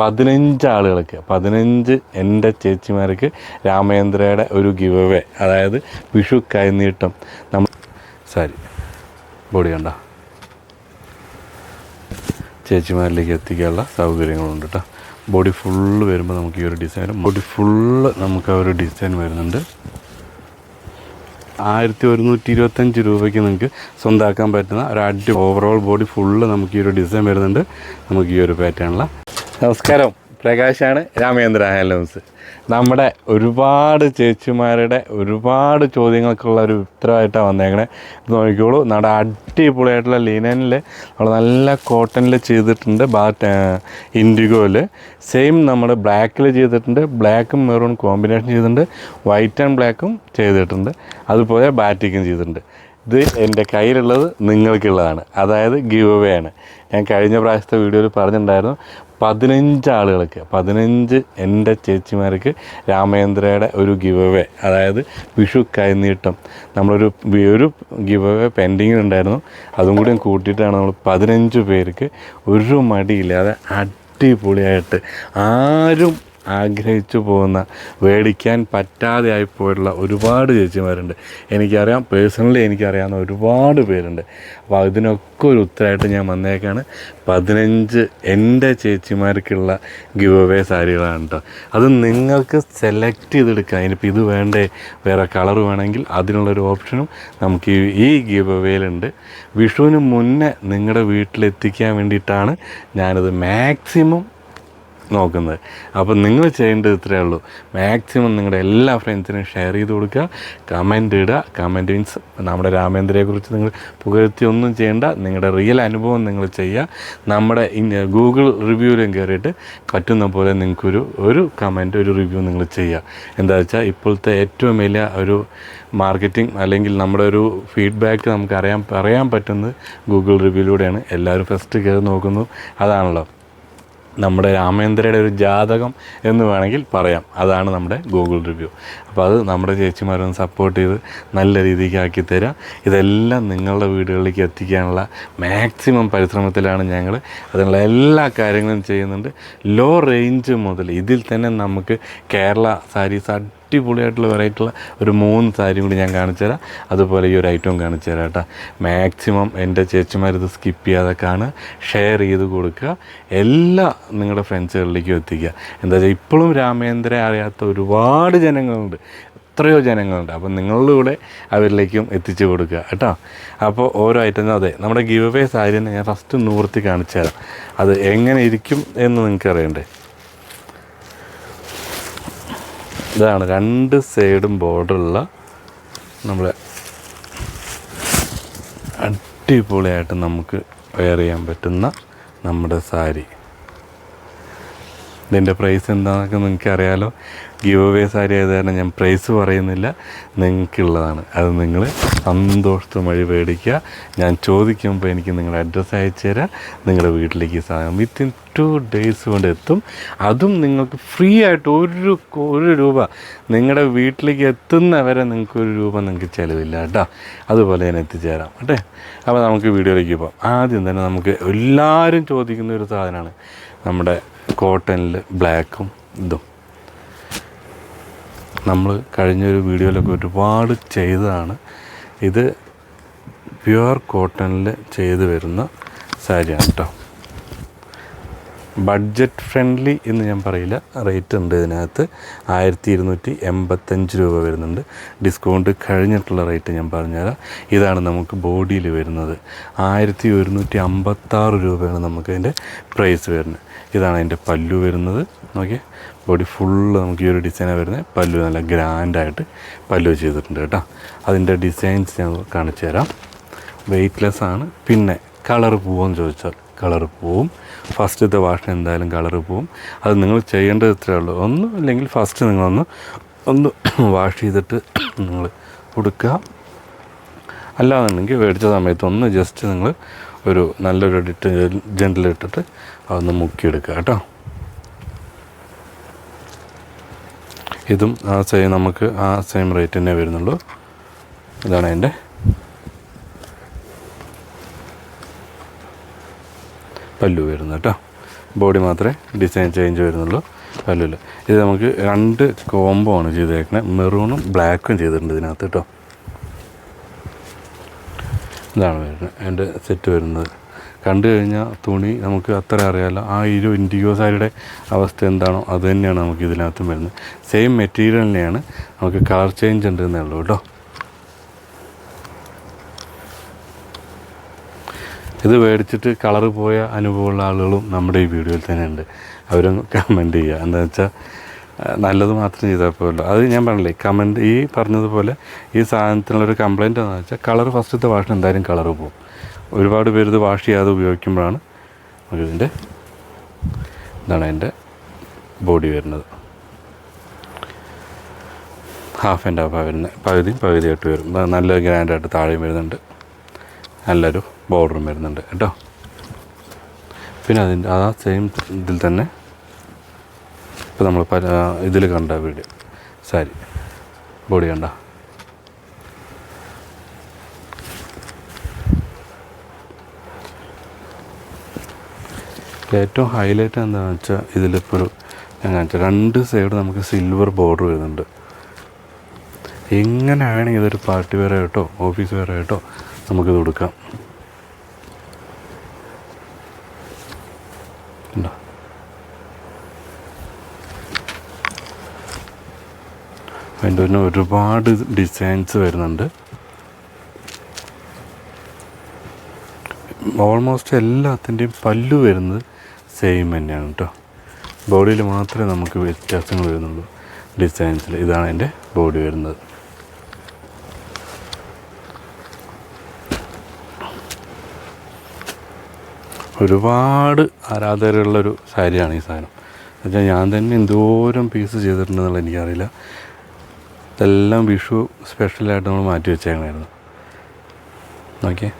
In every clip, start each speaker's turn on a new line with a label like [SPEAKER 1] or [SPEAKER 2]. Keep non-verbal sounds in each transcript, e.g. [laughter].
[SPEAKER 1] പതിനഞ്ച് ആളുകൾക്ക് പതിനഞ്ച് എന്റെ ചേച്ചിമാർക്ക് രാമേന്ദ്രയുടെ ഒരു ഗിവ് അവേ അതായത് വിഷു കൈനീട്ടം. നമ്മൾ സാരി ബോഡി കണ്ട? ചേച്ചിമാരിലേക്ക് എത്തിക്കാനുള്ള സൗകര്യങ്ങളുണ്ട് കേട്ടോ ബോഡി ഫുള്ള് വരുമ്പോൾ നമുക്ക് ഈ ഒരു ഡിസൈൻ ബോഡി ഫുള്ള് നമുക്ക് ആ ഒരു ഡിസൈൻ വരുന്നുണ്ട്. ആയിരത്തി ഒരുന്നൂറ്റി ഇരുപത്തഞ്ച് രൂപയ്ക്ക് നിങ്ങൾക്ക് സ്വന്തമാക്കാൻ പറ്റുന്ന ഒരു അടി ഓവറോൾ ബോഡി ഫുള്ള് നമുക്ക് ഈ ഒരു ഡിസൈൻ വരുന്നുണ്ട്. നമുക്ക് ഈ ഒരു പാറ്റേണില നമസ്കാരം. പ്രകാശാണ് രാമേന്ദ്ര ഹാൻഡ്ലൂംസ് നമ്മുടെ ഒരുപാട് ചേച്ചിമാരുടെ ഒരുപാട് ചോദ്യങ്ങൾക്കുള്ള ഒരു ഉത്തരവായിട്ടാണ് വന്നേക്കണേ. നോക്കിക്കോളൂ. നമ്മുടെ അടിപൊളിയായിട്ടുള്ള ലിനനിൽ നമ്മൾ നല്ല കോട്ടണിൽ ചെയ്തിട്ടുണ്ട്. ബാറ്റ് ഇൻഡിഗോയിൽ സെയിം നമ്മൾ ബ്ലാക്കിൽ ചെയ്തിട്ടുണ്ട്. ബ്ലാക്കും മെറൂൺ കോമ്പിനേഷൻ ചെയ്തിട്ടുണ്ട്. വൈറ്റ് ആൻഡ് ബ്ലാക്കും ചെയ്തിട്ടുണ്ട്. അതുപോലെ ബാറ്റിക്കും ചെയ്തിട്ടുണ്ട്. ഇത് എന്റെ കയ്യിലുള്ളത് നിങ്ങൾക്കുള്ളതാണ്. അതായത് ഗീവ് അവേ ആണ്. ഞാൻ കഴിഞ്ഞ പ്രാവശ്യത്തെ വീഡിയോയിൽ പറഞ്ഞിട്ടുണ്ടായിരുന്നു. പതിനഞ്ച് ആളുകൾക്ക് പതിനഞ്ച് എന്റെ ചേച്ചിമാർക്ക് രാമേന്ദ്രയുടെ ഒരു ഗിവ് അവേ അതായത് വിഷു കൈനീട്ടം. നമ്മളൊരു ഒരു ഗിവ് അവേ പെൻഡിങ്ങിലുണ്ടായിരുന്നു അതും കൂടി കൂട്ടിയിട്ടാണ് നമ്മൾ പതിനഞ്ച് പേർക്ക് ഒരു മടിയില്ലാതെ അടിപൊളിയായിട്ട് ആരും ആഗ്രഹിച്ചു പോകുന്ന മേടിക്കാൻ പറ്റാതെ ആയിപ്പോയിട്ടുള്ള ഒരുപാട് ചേച്ചിമാരുണ്ട്. എനിക്കറിയാം പേഴ്സണലി എനിക്കറിയാവുന്ന ഒരുപാട് പേരുണ്ട്. അപ്പോൾ അതിനൊക്കെ ഒരു ഉത്തരമായിട്ട് ഞാൻ വന്നേക്കാണ്. പതിനഞ്ച് എന്റെ ചേച്ചിമാർക്കുള്ള ഗിവ് അവേ സാരികളാണ് കേട്ടോ അത് നിങ്ങൾക്ക് സെലക്ട് ചെയ്തെടുക്കാം. ഇനിയിപ്പോൾ ഇത് വേണ്ടേ? വേറെ കളർ വേണമെങ്കിൽ അതിനുള്ളൊരു ഓപ്ഷനും നമുക്ക് ഈ ഗിവ് അവേയിലുണ്ട്. വിഷുവിന് മുന്നേ നിങ്ങളുടെ വീട്ടിലെത്തിക്കാൻ വേണ്ടിയിട്ടാണ് ഞാനത് മാക്സിമം നോക്കുന്നത്. അപ്പോൾ നിങ്ങൾ ചെയ്യേണ്ടത് ഇത്രയേ ഉള്ളൂ. മാക്സിമം നിങ്ങളുടെ എല്ലാ ഫ്രണ്ട്സിനും ഷെയർ ചെയ്ത് കൊടുക്കുക. കമന്റ് ഇടുക. കമന്റ് മീൻസ് നമ്മുടെ രാമേന്ദ്രയെക്കുറിച്ച് നിങ്ങൾ പുകഴ്ത്തി ഒന്നും ചെയ്യേണ്ട. നിങ്ങളുടെ റിയൽ അനുഭവം നിങ്ങൾ ചെയ്യുക. നമ്മുടെ ഗൂഗിൾ റിവ്യൂവിലും കയറിയിട്ട് പറ്റുന്ന പോലെ നിങ്ങൾക്കൊരു ഒരു കമന്റ് ഒരു റിവ്യൂ നിങ്ങൾ ചെയ്യുക. എന്താ വെച്ചാൽ ഇപ്പോഴത്തെ ഏറ്റവും വലിയ ഒരു മാർക്കറ്റിംഗ് അല്ലെങ്കിൽ നമ്മുടെ ഒരു ഫീഡ്ബാക്ക് നമുക്ക് അറിയാൻ പറയാൻ പറ്റുന്നത് ഗൂഗിൾ റിവ്യൂയിലൂടെയാണ് എല്ലാവരും ഫസ്റ്റ് കയറി നോക്കുന്നു. അതാണല്ലോ. നമ്മുടെ രാമേന്ദ്രയുടെ ഒരു ജാതകം എന്ന് വേണമെങ്കിൽ പറയാം. അതാണ് നമ്മുടെ ഗൂഗിൾ റിവ്യൂ അപ്പോൾ അത് നമ്മുടെ ചേച്ചിമാരൊന്ന് സപ്പോർട്ട് ചെയ്ത് നല്ല രീതിക്ക് ആക്കി തരാം. ഇതെല്ലാം നിങ്ങളുടെ വീടുകളിലേക്ക് എത്തിക്കാനുള്ള മാക്സിമം പരിശ്രമത്തിലാണ് ഞങ്ങൾ അതിനുള്ള എല്ലാ കാര്യങ്ങളും ചെയ്യുന്നുണ്ട്. ലോ റേഞ്ച് മുതൽ ഇതിൽ തന്നെ നമുക്ക് കേരള സാരീസ് അടിപൊളിയായിട്ടുള്ള വെറൈറ്റിയുള്ള ഒരു മൂന്ന് സാരി കൂടി ഞാൻ കാണിച്ചു തരാം. അതുപോലെ ഈ ഒരു ഐറ്റവും കാണിച്ചു തരാം കേട്ടോ. മാക്സിമം എന്റെ ചേച്ചിമാർ ഇത് സ്കിപ്പ് ചെയ്യാതെ കാണുക ഷെയർ ചെയ്ത് കൊടുക്കുക. എല്ലാ നിങ്ങളുടെ ഫ്രണ്ട്സുകളിലേക്കും എത്തിക്കുക. എന്താ വെച്ചാൽ ഇപ്പോഴും രാമേന്ദ്ര അറിയാത്ത ഒരുപാട് ജനങ്ങളുണ്ട്. എത്രയോ ജനങ്ങളുണ്ട്. അപ്പോൾ നിങ്ങളിലൂടെ അവരിലേക്കും എത്തിച്ചു കൊടുക്കുക കേട്ടോ. അപ്പോൾ ഓരോ ഐറ്റം അതെ നമ്മുടെ ഗിവ് അവേ സാരി ഞാൻ ഫസ്റ്റ് നൂർത്തി കാണിച്ചു തരാം. അത് എങ്ങനെ ഇരിക്കും എന്ന് നിങ്ങൾക്ക് അറിയണ്ടേ ഇതാണ് രണ്ട് സൈഡും ബോർഡറുള്ള നമ്മളെ അടിപൊളിയായിട്ട് നമുക്ക് വെയർ ചെയ്യാൻ പറ്റുന്ന നമ്മുടെ സാരി. ഇതിന്റെ പ്രൈസ് എന്താണെന്നൊക്കെ നിങ്ങൾക്ക് അറിയാലോ. ഗിവ് അവേ സാരി ആയത് കാരണം ഞാൻ പ്രൈസ് പറയുന്നില്ല. നിങ്ങൾക്കുള്ളതാണ്. അത് നിങ്ങൾ സന്തോഷത്തോടെ വഴി മേടിക്കുക. ഞാൻ ചോദിക്കുമ്പോൾ എനിക്ക് നിങ്ങളുടെ അഡ്രസ്സ് അയച്ചു തരാം നിങ്ങളുടെ വീട്ടിലേക്ക് സാധനം വിത്തിൻ ടു ഡേയ്സ് കൊണ്ട് എത്തും. അതും നിങ്ങൾക്ക് ഫ്രീ ആയിട്ട് ഒരു ഒരു രൂപ നിങ്ങളുടെ വീട്ടിലേക്ക് എത്തുന്നവരെ നിങ്ങൾക്ക് ഒരു രൂപ നിങ്ങൾക്ക് ചിലവില്ല കേട്ടോ. അതുപോലെ ഞാൻ എത്തിച്ചേരാം കേട്ടെ. അപ്പോൾ നമുക്ക് വീഡിയോയിലേക്ക് പോകാം. ആദ്യം തന്നെ നമുക്ക് എല്ലാവരും ചോദിക്കുന്ന ഒരു സാധനമാണ്. നമ്മുടെ കോട്ടണിൽ ബ്ലാക്കും ഇതും. നമ്മൾ കഴിഞ്ഞൊരു വീഡിയോയിലൊക്കെ ഒരുപാട് ചെയ്തതാണ്. ഇത് പ്യുവർ കോട്ടണിൽ ചെയ്തു വരുന്ന സാരിയാണ് കേട്ടോ ബഡ്ജറ്റ് ഫ്രണ്ട്ലി എന്ന് ഞാൻ പറയില്ല. റേറ്റ് ഉണ്ട് ഇതിനകത്ത്. ആയിരത്തി ഇരുന്നൂറ്റി എൺപത്തഞ്ച് രൂപ വരുന്നുണ്ട്. ഡിസ്കൗണ്ട് കഴിഞ്ഞിട്ടുള്ള റേറ്റ് ഞാൻ പറഞ്ഞുതരാം. ഇതാണ് നമുക്ക് ബോഡിയിൽ വരുന്നത്. ആയിരത്തി ഒരുന്നൂറ്റി അമ്പത്താറ് രൂപയാണ് നമുക്ക് അതിന്റെ പ്രൈസ് വരുന്നത്. ഇതാണ് അതിന്റെ പല്ലു വരുന്നത്. നോക്കിയേ. ബോഡി ഫുള്ള് നമുക്ക് ഈ ഒരു ഡിസൈനാണ് വരുന്നത്. പല്ലു നല്ല ഗ്രാൻഡായിട്ട് പല്ലു ചെയ്തിട്ടുണ്ട് കേട്ടോ. അതിന്റെ ഡിസൈൻസ് ഞാൻ കാണിച്ചു തരാം വെയ്റ്റ്ലെസ് ആണ്. പിന്നെ കളർ പോവെന്ന് ചോദിച്ചാൽ കളർ പോവും. ഫസ്റ്റത്തെ വാഷ് എന്തായാലും കളർ പോവും. അത് നിങ്ങൾ ചെയ്യേണ്ടത് ഇത്രയേ ഉള്ളൂ. ഒന്ന് അല്ലെങ്കിൽ ഫസ്റ്റ് നിങ്ങളൊന്ന് ഒന്ന് [coughs] വാഷ് ചെയ്തിട്ട് [coughs] നിങ്ങൾ കൊടുക്കുക അല്ലാന്നുണ്ടെങ്കിൽ മേടിച്ച സമയത്ത് ഒന്ന് ജസ്റ്റ് നിങ്ങൾ ഒരു നല്ലൊരു ഡിറ്റർജന്റിൽ ഇട്ടിട്ട് അതൊന്ന് മുക്കിയെടുക്കുക കേട്ടോ. ഇതും ആ സെയിം നമുക്ക് ആ സെയിം റേറ്റ് തന്നെ വരുന്നുള്ളൂ. ഇതാണ് അതിന്റെ പല്ലു വരുന്നത് കേട്ടോ. ബോഡി മാത്രമേ ഡിസൈൻ ചേഞ്ച് വരുന്നുള്ളൂ പല്ലുല്ല ഇത് നമുക്ക് രണ്ട് കോംബോ ആണ് ചെയ്തേക്കുന്നത് മെറൂണും ബ്ലാക്കും ചെയ്തിട്ടുണ്ട് ഇതിനകത്ത് കേട്ടോ. ഇതാണ് വരുന്നത്. എന്റെ സെറ്റ് വരുന്നത്. കണ്ടു കഴിഞ്ഞാൽ തുണി നമുക്ക് അത്ര അറിയാമല്ലോ ആ ഇരു ഇൻഡിഗോ സാരിയുടെ അവസ്ഥ എന്താണോ അത് തന്നെയാണ് നമുക്ക് ഇതിനകത്തും വരുന്നത്. സെയിം മെറ്റീരിയൽ തന്നെയാണ് നമുക്ക് കളർ ചേഞ്ച് ഉണ്ട് എന്നേ ഉള്ളൂ കേട്ടോ. ഇത് മേടിച്ചിട്ട് കളറ് പോയ അനുഭവമുള്ള ആളുകളും നമ്മുടെ ഈ വീഡിയോയിൽ തന്നെ ഉണ്ട് അവരും കമന്റ് ചെയ്യുക എന്താ വെച്ചാൽ നല്ലത് മാത്രം ചെയ്താൽ പോലല്ലോ അത് ഞാൻ പറഞ്ഞില്ലേ കമന്റ് ഈ പറഞ്ഞതുപോലെ ഈ സാധനത്തിനുള്ളൊരു കംപ്ലയിന്റ് എന്താണെന്ന് വെച്ചാൽ കളർ ഫസ്റ്റത്തെ വാഷിന് എന്തായാലും കളർ പോകും ഒരുപാട് പേര് ഇത് വാഷ് ചെയ്യാതെ ഉപയോഗിക്കുമ്പോഴാണ് ഇതിന്റെ ഇതാണ് അതിന്റെ ബോഡി വരുന്നത്. ഹാഫ് ആൻഡ് ഹാഫ് വരുന്നത് പകുതിയും പകുതിയായിട്ട് വരും. നല്ല ഗ്രാൻഡായിട്ട് താഴെയും വരുന്നുണ്ട്. നല്ലൊരു ബോർഡറും വരുന്നുണ്ട് കേട്ടോ. പിന്നെ അതിന്റെ ആ സെയിം ഇതിൽ തന്നെ ഇപ്പോൾ നമ്മൾ പല ഇതിൽ കണ്ട വീഡിയോ. സാരി ബോഡി കണ്ട. ഏറ്റവും ഹൈലൈറ്റ് എന്താണെന്ന് വെച്ചാൽ ഇതിലിപ്പോൾ ഒരു ഞാൻ കാണിച്ച രണ്ട് സൈഡ് നമുക്ക് സിൽവർ ബോർഡർ വരുന്നുണ്ട്. എങ്ങനെയാണ് ഇതൊരു പാർട്ടി വെയർ ആയിട്ടോ ഓഫീസ് വെയർ ആയിട്ടോ നമുക്കിത് കൊടുക്കാം തന്നെ ഒരുപാട് ഡിസൈൻസ് വരുന്നുണ്ട്. ഓൾമോസ്റ്റ് എല്ലാത്തിന്റെയും പല്ലു വരുന്നത് സെയിം തന്നെയാണ് കേട്ടോ ബോഡിയിൽ മാത്രമേ നമുക്ക് വ്യത്യാസങ്ങൾ വരുന്നുള്ളൂ ഡിസൈൻസിൽ ഇതാണ് എന്റെ ബോഡി വരുന്നത്. ഒരുപാട് ആരാധകരുള്ളൊരു സാരിയാണ് ഈ സാധനം. എന്നുവെച്ചാൽ ഞാൻ തന്നെ എന്തോരം പീസ് ചെയ്തിട്ടുണ്ടെന്നുള്ള എനിക്കറിയില്ല. ഇതെല്ലാം വിഷു സ്പെഷ്യലായിട്ട് നമ്മൾ മാറ്റി വെച്ചേക്കണമായിരുന്നു നോക്കിയേ.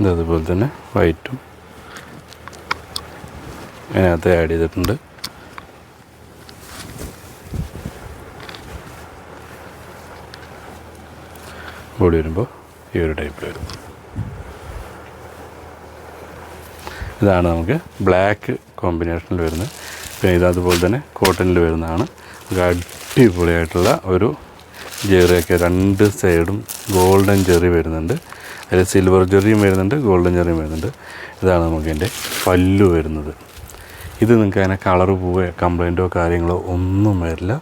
[SPEAKER 1] ഇതതുപോലെ തന്നെ വൈറ്റും അതിനകത്ത് ആഡ് ചെയ്തിട്ടുണ്ട്. ബോഡി വരുമ്പോൾ ഈ ഒരു ടൈപ്പിൽ വരും. ഇതാണ് നമുക്ക് ബ്ലാക്ക് കോമ്പിനേഷനിൽ വരുന്നത്. പിന്നെ ഇതതുപോലെ തന്നെ കോട്ടണിൽ വരുന്നതാണ്. അടിപൊളിയായിട്ടുള്ള ഒരു ജെറിയൊക്കെ രണ്ട് സൈഡും ഗോൾഡൻ ജെറി വരുന്നുണ്ട്. അതിൽ സിൽവർ ജെറിയും വരുന്നുണ്ട് ഗോൾഡൻ ജെറിയും വരുന്നുണ്ട്. ഇതാണ് നമുക്ക് എന്റെ പല്ലു വരുന്നത്. ഇത് നിങ്ങൾക്ക് അതിനെ കളർ പോവുക കംപ്ലൈന്റോ കാര്യങ്ങളോ ഒന്നും വരില്ല.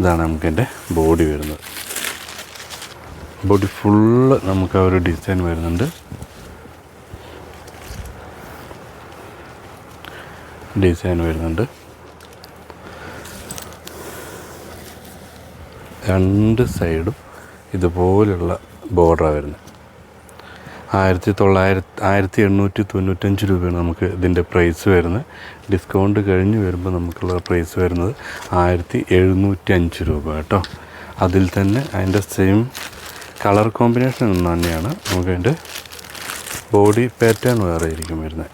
[SPEAKER 1] ഇതാണ് നമുക്ക് എന്റെ ബോഡി വരുന്നത്. ബോഡി ഫുള്ള് നമുക്ക് ആ ഒരു ഡിസൈൻ വരുന്നുണ്ട്. ഡിസൈൻ വരുന്നുണ്ട്. രണ്ട് സൈഡും ഇതുപോലുള്ള ബോർഡറാണ് വരുന്നത്. ആയിരത്തി തൊള്ളായിരത്തി ആയിരത്തി എണ്ണൂറ്റി തൊണ്ണൂറ്റഞ്ച് രൂപയാണ് നമുക്ക് ഇതിന്റെ പ്രൈസ് വരുന്നത്. ഡിസ്കൗണ്ട് കഴിഞ്ഞ് വരുമ്പോൾ നമുക്കുള്ള പ്രൈസ് വരുന്നത് ആയിരത്തി എഴുന്നൂറ്റി അഞ്ച് രൂപ കേട്ടോ. അതിൽ തന്നെ അതിന്റെ സെയിം കളർ കോമ്പിനേഷൻ തന്നെയാണ്. നമുക്ക് അതിന്റെ ബോഡി പാറ്റേൺ വേറെ ആയിരിക്കും വരുന്നത്.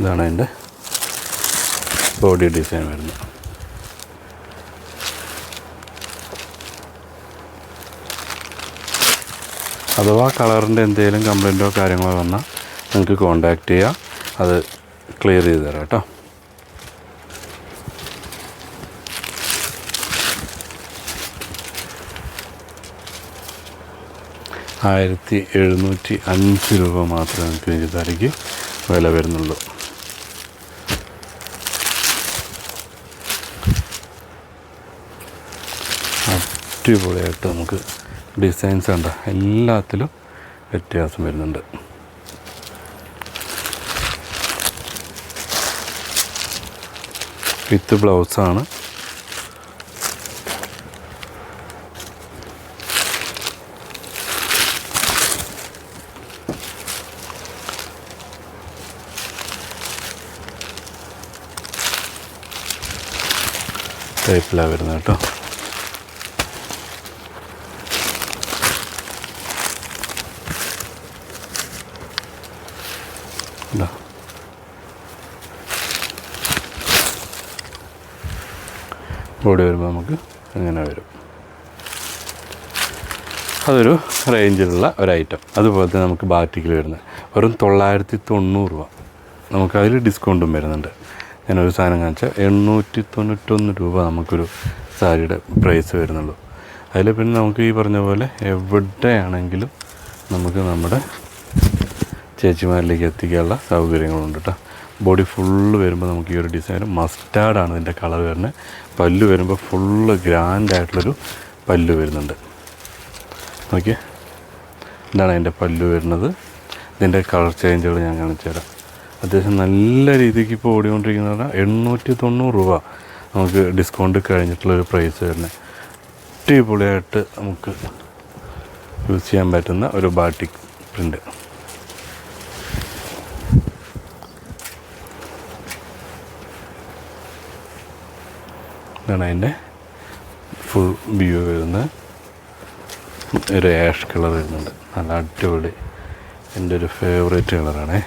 [SPEAKER 1] ഇതാണ് അതിന്റെ ബോഡി ഡിസൈൻ വരുന്നത്. അഥവാ കളറിന്റെ എന്തെങ്കിലും കംപ്ലൈന്റോ കാര്യങ്ങളോ വന്നാൽ നിങ്ങൾക്ക് കോണ്ടാക്ട് ചെയ്യാം. അത് ക്ലിയർ ചെയ്ത് തരാം കേട്ടോ. ആയിരത്തി എഴുന്നൂറ്റി അഞ്ച് രൂപ മാത്രമേ നമുക്ക് ഇതായിരിക്കും വില വരുന്നുള്ളൂ. അടിപൊളിയായിട്ട് നമുക്ക് ഡിസൈൻസ് ഉണ്ട് എല്ലാത്തിലും വ്യത്യാസം വരുന്നുണ്ട്. വിത്ത് ബ്ലൗസാണ് ടൈപ്പിലാണ് വരുന്നത് കേട്ടോ. ഇതാ. ബോഡി വരുമ്പോൾ നമുക്ക് അങ്ങനെ വരും. അതൊരു റേഞ്ചിലുള്ള ഒരു ഐറ്റം അതുപോലെ തന്നെ നമുക്ക് ബാറ്റിക്കിൽ വരുന്നത്. വെറും തൊള്ളായിരത്തി തൊണ്ണൂറ് രൂപ നമുക്കതിൽ ഡിസ്കൗണ്ടും വരുന്നുണ്ട്. ഞാനൊരു സാധനം കാണിച്ചാൽ എണ്ണൂറ്റി തൊണ്ണൂറ്റൊന്ന് രൂപ നമുക്കൊരു സാരിയുടെ പ്രൈസ് വരുന്നുള്ളൂ. അതിൽ പിന്നെ നമുക്ക് ഈ പറഞ്ഞ പോലെ എവിടെയാണെങ്കിലും നമുക്ക് നമ്മുടെ ചേച്ചിമാരിലേക്ക് എത്തിക്കാനുള്ള സൗകര്യങ്ങളുണ്ട് കേട്ടോ. ബോഡി ഫുള്ള് വരുമ്പോൾ നമുക്ക് ഈ ഒരു ഡിസൈൻ മസ്റ്റാർഡാണ് ഇതിന്റെ കളർ വരുന്നത്. പല്ല് വരുമ്പോൾ ഫുള്ള് ഗ്രാൻഡ് ആയിട്ടുള്ളൊരു പല്ല് വരുന്നുണ്ട്. നോക്കിയേ. ഇതാണ് അതിന്റെ പല്ല് വരുന്നത്. ഇതിന്റെ കളർ ചേഞ്ചുകൾ ഞാൻ കാണിച്ചു തരാം. അത്യാവശ്യം നല്ല രീതിക്ക് ഇപ്പോൾ ഓടിക്കൊണ്ടിരിക്കുന്ന പറഞ്ഞാൽ എണ്ണൂറ്റി തൊണ്ണൂറ് രൂപ നമുക്ക് ഡിസ്കൗണ്ട് കഴിഞ്ഞിട്ടുള്ളൊരു പ്രൈസ് വരുന്നത്. അടിപൊളിയായിട്ട് നമുക്ക് യൂസ് ചെയ്യാൻ പറ്റുന്ന ഒരു ബാട്ടിക് പ്രിന്റ് ഇതാണ് അതിന്റെ ഫുൾ വ്യൂ വരുന്നത്. ഒരു ആഷ് കളർ വരുന്നുണ്ട്. നല്ല അടിപൊളി. എന്റെ ഒരു ഫേവറേറ്റ് കളറാണേ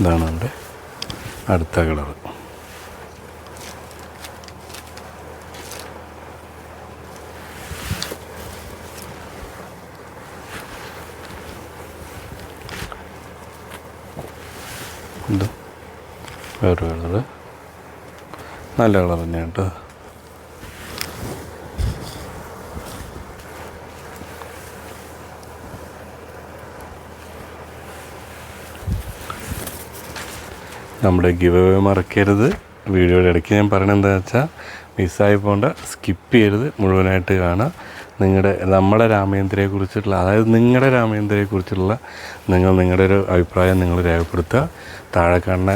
[SPEAKER 1] ഇതാണ് അടുത്ത കളർ ഇത് വേറൊരു കളറ് നല്ല കളർ തന്നെയാണ് കേട്ടോ നമ്മുടെ ഗിവ് അവേ മറക്കരുത്. വീഡിയോയുടെ ഇടയ്ക്ക് ഞാൻ പറയണത് എന്താ വെച്ചാൽ മിസ്സായി പോകേണ്ട സ്കിപ്പ് ചെയ്യരുത്. മുഴുവനായിട്ട് കാണുക നിങ്ങളുടെ നമ്മുടെ രാമേന്ദ്രയെ കുറിച്ചിട്ടുള്ള അതായത് നിങ്ങളുടെ രാമേന്ദ്രയെ കുറിച്ചുള്ള നിങ്ങൾ നിങ്ങളുടെ ഒരു അഭിപ്രായം നിങ്ങൾ രേഖപ്പെടുത്തുക. താഴെ കാണുന്ന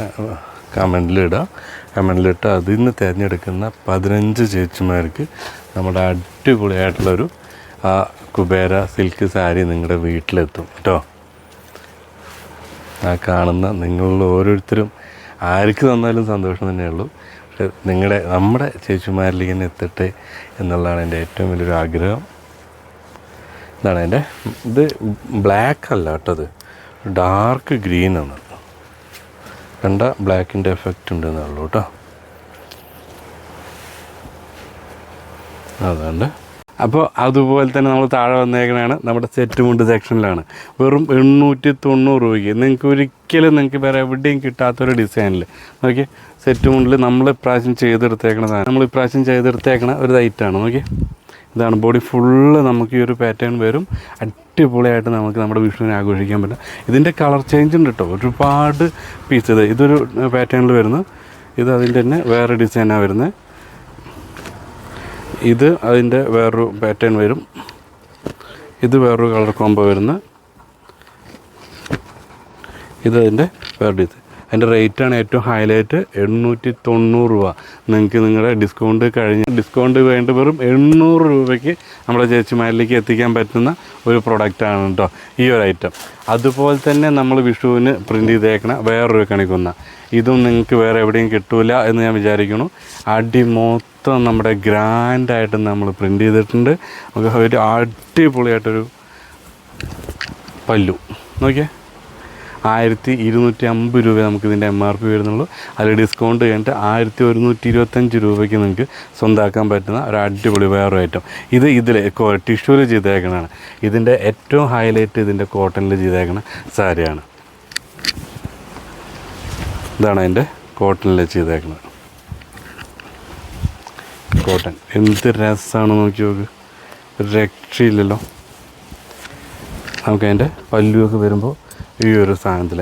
[SPEAKER 1] കമന്റിലിടുക. കമന്റിലിട്ട് അതിൽ നിന്ന് തിരഞ്ഞെടുക്കുന്ന പതിനഞ്ച് ചേച്ചിമാർക്ക് നമ്മുടെ അടിപൊളിയായിട്ടുള്ളൊരു ആ കുബേര സിൽക്ക് സാരി നിങ്ങളുടെ വീട്ടിലെത്തും. കേട്ടോ ആ കാണുന്ന നിങ്ങളിൽ ഓരോരുത്തരും ആർക്ക് തന്നാലും സന്തോഷം തന്നെയുള്ളൂ. പക്ഷെ നിങ്ങളുടെ നമ്മുടെ ചേച്ചിമാരിലേക്ക് തന്നെ എത്തട്ടെ എന്നുള്ളതാണ് എന്റെ ഏറ്റവും വലിയൊരു ആഗ്രഹം. ഇതാണ് എന്റെ ഇത് ബ്ലാക്ക് അല്ല കേട്ടോ അത്. ഡാർക്ക് ഗ്രീനാണ്. കണ്ട ബ്ലാക്കിന്റെ എഫക്റ്റ് ഉണ്ടെന്നേ ഉള്ളൂ കേട്ടോ. അതുകൊണ്ട് അപ്പോൾ അതുപോലെ തന്നെ നമ്മൾ താഴെ വന്നേക്കണാണ് നമ്മുടെ സെറ്റ് മുണ്ട് സെക്ഷനിലാണ് വെറും എണ്ണൂറ്റി തൊണ്ണൂറ് രൂപയ്ക്ക്. നിങ്ങൾക്ക് ഒരിക്കലും നിങ്ങൾക്ക് വേറെ എവിടെയും കിട്ടാത്തൊരു ഡിസൈനിൽ നോക്കി സെറ്റ് മുണ്ടിൽ നമ്മൾ ഇപ്രാവശ്യം ചെയ്തെടുത്തേക്കണതാണ്. നമ്മൾ ഇപ്രാവശ്യം ചെയ്തെടുത്തേക്കണ ഒരു ഐറ്റാണ് നോക്കി ഇതാണ് ബോഡി ഫുള്ള് നമുക്ക് ഈ ഒരു പാറ്റേൺ വരും. അടിപൊളിയായിട്ട് നമുക്ക് നമ്മുടെ വിഷുവിനെ ആഘോഷിക്കാൻ പറ്റും. ഇതിന്റെ കളർ ചേഞ്ച് ഉണ്ട് കേട്ടോ ഒരുപാട് പീസ് ഇത് ഇതൊരു പാറ്റേണിൽ വരുന്നു. ഇത് അതിന്റെ തന്നെ വേറെ ഡിസൈനാണ് വരുന്നത് ഇത് അതിന്റെ വേറൊരു പാറ്റേൺ വരും. ഇത് വേറൊരു കളർ കോംബോ വരുന്ന. ഇത് അതിന്റെ വേറെ ഡിസൈൻ അതിന്റെ റേറ്റാണ് ഏറ്റവും ഹൈലൈറ്റ് എണ്ണൂറ്റി തൊണ്ണൂറ് രൂപ. നിങ്ങൾക്ക് നിങ്ങളുടെ ഡിസ്കൗണ്ട് കഴിഞ്ഞ് ഡിസ്കൗണ്ട് വേണ്ട വെറും എണ്ണൂറ് രൂപയ്ക്ക് നമ്മുടെ ചേച്ചിമാരിലേക്ക് എത്തിക്കാൻ പറ്റുന്ന ഒരു പ്രൊഡക്റ്റാണ് കേട്ടോ ഈ ഒരു ഐറ്റം അതുപോലെ തന്നെ നമ്മൾ വിഷുവിന് പ്രിന്റ് ചെയ്തേക്കണ വേറൊരു കണിക്കുന്ന. ഇതും നിങ്ങൾക്ക് വേറെ എവിടെയും കിട്ടൂല എന്ന് ഞാൻ വിചാരിക്കുന്നു. അടി മൊത്തം നമ്മുടെ ഗ്രാൻഡായിട്ട് നമ്മൾ പ്രിന്റ് ചെയ്തിട്ടുണ്ട്. ഒരു അടിപൊളിയായിട്ടൊരു പല്ലു. നോക്കിയേ. ആയിരത്തി ഇരുന്നൂറ്റി അമ്പത് രൂപ നമുക്ക് ഇതിന്റെ എം ആർ പി വരുന്നുള്ളൂ. അതിൽ ഡിസ്കൗണ്ട് കഴിഞ്ഞിട്ട് ആയിരത്തി ഒരുന്നൂറ്റി ഇരുപത്തഞ്ച് രൂപയ്ക്ക് നിങ്ങൾക്ക് സ്വന്തമാക്കാൻ പറ്റുന്ന ഒരു അടിപൊളി വേറൊരു ഐറ്റം ഇത് ഇതിൽ ടിഷ്യൂവിൽ ചെയ്തേക്കണതാണ്. ഇതിന്റെ ഏറ്റവും ഹൈലൈറ്റ് ഇതിന്റെ കോട്ടണിൽ ചെയ്തേക്കണ സാരിയാണ്. ഇതാണ് അതിന്റെ കോട്ടണിൽ ചെയ്തേക്കുന്നത് കോട്ടൺ എന്ത് രസമാണ് നോക്കി നോക്ക്. രക്ഷയില്ലല്ലോ. നമുക്ക് അതിന്റെ പല്ലുവൊക്കെ വരുമ്പോൾ ഈ ഒരു സാധനത്തിൽ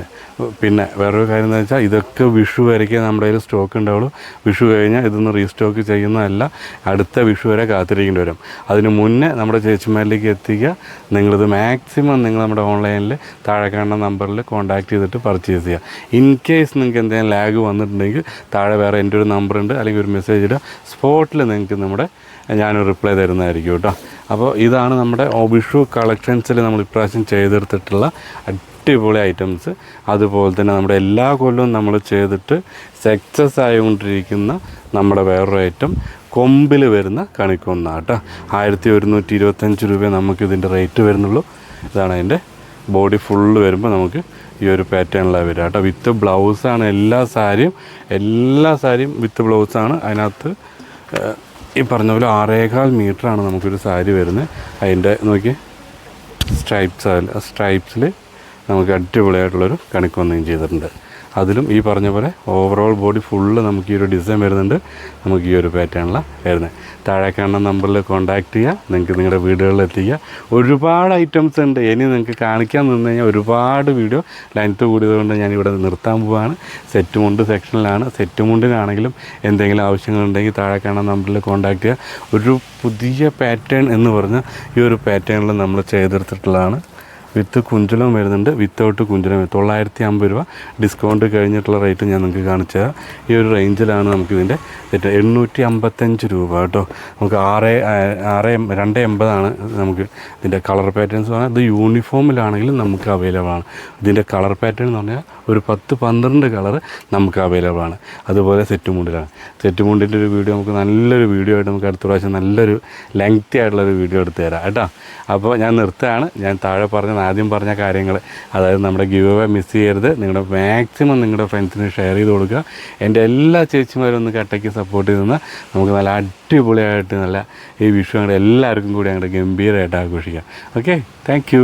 [SPEAKER 1] പിന്നെ വേറൊരു കാര്യം എന്ന് വെച്ചാൽ ഇതൊക്കെ വിഷു വരയ്ക്കാൻ നമ്മുടെ കയ്യിൽ സ്റ്റോക്ക് ഉണ്ടാവുള്ളൂ. വിഷു കഴിഞ്ഞാൽ ഇതൊന്ന് റീസ്റ്റോക്ക് ചെയ്യുന്നതല്ല അടുത്ത വിഷു വരെ കാത്തിരിക്കേണ്ടി വരും. അതിന് മുന്നേ നമ്മുടെ ചേച്ചിമാരിലേക്ക് എത്തിക്കുക. നിങ്ങളിത് മാക്സിമം നിങ്ങൾ നമ്മുടെ ഓൺലൈനിൽ താഴെ കാണുന്ന നമ്പറിൽ കോൺടാക്ട് ചെയ്തിട്ട് പർച്ചേസ് ചെയ്യുക. ഇൻ കേസ് നിങ്ങൾക്ക് എന്തെങ്കിലും ലാഗ് വന്നിട്ടുണ്ടെങ്കിൽ താഴെ വേറെ എന്റെ ഒരു നമ്പറുണ്ട് അല്ലെങ്കിൽ ഒരു മെസ്സേജ് ഇടുക. സ്പോട്ടിൽ നിങ്ങൾക്ക് നമ്മുടെ ഞാൻ റിപ്ലൈ തരുന്നതായിരിക്കും കേട്ടോ. അപ്പോൾ ഇതാണ് നമ്മുടെ വിഷു കളക്ഷൻസിൽ നമ്മൾ ഇപ്രാവശ്യം ചെയ്തെടുത്തിട്ടുള്ള അടിപൊളി ഐറ്റംസ് അതുപോലെ തന്നെ നമ്മുടെ എല്ലാ കൊല്ലവും നമ്മൾ ചെയ്തിട്ട് സക്സസ് ആയിക്കൊണ്ടിരിക്കുന്ന നമ്മുടെ വേറൊരു ഐറ്റം കൊമ്പിൽ വരുന്ന കണിക്കൊന്നാട്ടോ. ആയിരത്തി ഒരുന്നൂറ്റി ഇരുപത്തഞ്ച് രൂപ നമുക്ക് ഇതിന്റെ റേറ്റ് വരുന്നുള്ളൂ. ഇതാണ് അതിന്റെ ബോഡി ഫുള്ള് വരുമ്പോൾ നമുക്ക് ഈ ഒരു പാറ്റേണിലാണ് വരിക കേട്ടോ. വിത്ത് ബ്ലൗസാണ് എല്ലാ സാരിയും എല്ലാ സാരിയും വിത്ത് ബ്ലൗസാണ് അതിനകത്ത് ഈ പറഞ്ഞ പോലെ ആറേകാൽ മീറ്ററാണ് നമുക്കൊരു സാരി വരുന്നത്. അതിന്റെ നോക്കി സ്ട്രൈപ്സ് സ്ട്രൈപ്സിൽ നമുക്ക് അടിപൊളിയായിട്ടുള്ളൊരു കണിക്കൊന്നയും ചെയ്തിട്ടുണ്ട്. അതിലും ഈ പറഞ്ഞ പോലെ ഓവറോൾ ബോഡി ഫുള്ള് നമുക്ക് ഈ ഒരു ഡിസൈൻ വരുന്നുണ്ട്. നമുക്ക് ഈ ഒരു പാറ്റേണിലാണ് വരുന്നത്. താഴെ കാണുന്ന നമ്പറിൽ കോൺടാക്ട് ചെയ്യുക നിങ്ങൾക്ക് നിങ്ങളുടെ വീടുകളിൽ എത്തിക്കുക. ഒരുപാട് ഐറ്റംസ് ഉണ്ട്. ഇനി നിങ്ങൾക്ക് കാണിക്കാൻ നിന്ന് കഴിഞ്ഞാൽ ഒരുപാട് വീഡിയോ ലെങ്ത്ത് കൂടിയതുകൊണ്ട് ഇവിടെ നിർത്താൻ പോവുകയാണ് സെറ്റ് മുണ്ട് സെക്ഷനിലാണ് സെറ്റ് മുണ്ടിനാണെങ്കിലും എന്തെങ്കിലും ആവശ്യങ്ങളുണ്ടെങ്കിൽ താഴെ കാണുന്ന നമ്പറിൽ കോൺടാക്റ്റ് ചെയ്യുക ഒരു പുതിയ പാറ്റേൺ എന്ന് പറഞ്ഞാൽ ഈ ഒരു പാറ്റേണിൽ നമ്മൾ ചെയ്തെടുത്തിട്ടുള്ളതാണ്. വിത്ത് കുഞ്ചുലം വരുന്നുണ്ട്. വിത്തൗട്ട് കുഞ്ചലം. തൊള്ളായിരത്തി അമ്പത് രൂപ ഡിസ്കൗണ്ട് കഴിഞ്ഞിട്ടുള്ള റേറ്റ് ഞാൻ നിങ്ങൾക്ക് കാണിച്ചു തരാം. ഈ ഒരു റേഞ്ചിലാണ് നമുക്കിതിന്റെ സെറ്റ് എണ്ണൂറ്റി അമ്പത്തഞ്ച് രൂപ കേട്ടോ. നമുക്ക് ആറ് ആറ് രണ്ട് എൺപതാണ് നമുക്ക് ഇതിന്റെ കളർ പാറ്റേൺസ് പറഞ്ഞാൽ. ഇത് യൂണിഫോമിലാണെങ്കിലും നമുക്ക് അവൈലബിൾ ആണ്. ഇതിന്റെ കളർ പാറ്റേൺ എന്ന് പറഞ്ഞാൽ ഒരു പത്ത് പന്ത്രണ്ട് കളർ നമുക്ക് അവൈലബിൾ ആണ്. അതുപോലെ സെറ്റ് മുണ്ടിലാണ് സെറ്റ് മുണ്ടിന്റെ ഒരു വീഡിയോ നമുക്ക് നല്ലൊരു വീഡിയോ ആയിട്ട് നമുക്ക് അടുത്ത പ്രാവശ്യം നല്ലൊരു ലെങ്തി ആയിട്ടുള്ളൊരു വീഡിയോ എടുത്ത് തരാം കേട്ടോ. അപ്പോൾ ഞാൻ നിർത്തുകയാണ്. ഞാൻ താഴെ പറഞ്ഞ ആദ്യം പറഞ്ഞ കാര്യങ്ങൾ അതായത് നമ്മുടെ ഗിവ് അവേ മിസ് ചെയ്യരുത്. നിങ്ങളുടെ മാക്സിമം നിങ്ങളുടെ ഫ്രണ്ട്സിന് ഷെയർ ചെയ്ത് കൊടുക്കുക. എന്റെ എല്ലാ ചേച്ചിമാരും ഒന്ന് കട്ടയ്ക്ക് സപ്പോർട്ട് ചെയ്ത് നിന്ന് നമുക്ക് നല്ല അടിപൊളിയായിട്ട് നല്ല ഈ വിഷു അങ്ങോട്ട് എല്ലാവർക്കും കൂടി അങ്ങോട്ട് ഗംഭീരമായിട്ട് ആഘോഷിക്കാം. Okay thank